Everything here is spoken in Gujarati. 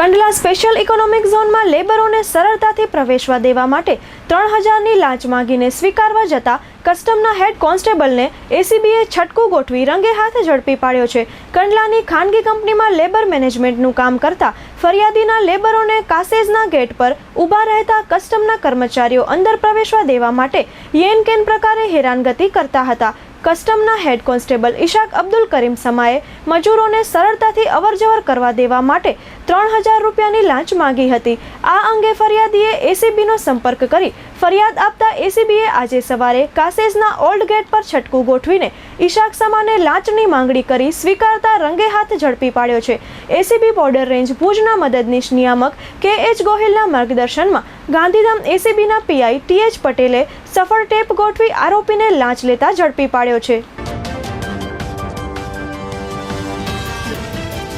કંડલા સ્પેશિયલ ઇકોનોમિક ઝોનમાં લેબરોને સરળતાથી પ્રવેશવા દેવા માટે ત્રણ હજારની લાંચ માંગીને સ્વીકારવા જતા કસ્ટમના હેડ કોન્સ્ટેબલને એસીબીએ છટકું ગોઠવી રંગે હાથે ઝડપી પાડ્યો છે. કંડલાની ખાનગી કંપનીમાં લેબર મેનેજમેન્ટનું કામ કરતા ફરિયાદીના લેબરોને કાસેઝના ગેટ પર ઊભા રહેતા કસ્ટમના કર્મચારીઓ અંદર પ્રવેશવા દેવા માટે યેન કેન પ્રકારે હેરાનગતિ કરતા હતા. કસ્ટમના હેડ કોન્સ્ટેબલ ઇશાક અબ્દુલ કરીમ સમાએ મજૂરોને સરળતાથી અવરજવર કરવા દેવા માટે ત્રણ હજાર રૂપિયાની લાંચ માંગી હતી. આ અંગે ફરિયાદીએ એસીબીનો સંપર્ક કરી ફરિયાદ આપતા એસીબીએ આજે સવારે કાસેઝના ઓલ્ડ ગેટ પર છટકું ગોઠવીને ઇશાક સમાને લાંચની માંગણી કરી સ્વીકારતા રંગે હાથ ઝડપી પાડ્યો છે. એસીબી બોર્ડર રેન્જ ભુજના મદદનીશ નિયામક કે એચ ગોહિલના માર્ગદર્શનમાં ગાંધીધામ એસીબીના પીઆઈ ટીએચ પટેલે સફળ ટેપ ગોઠવી આરોપીને લાંચ લેતા ઝડપી પાડ્યો છે.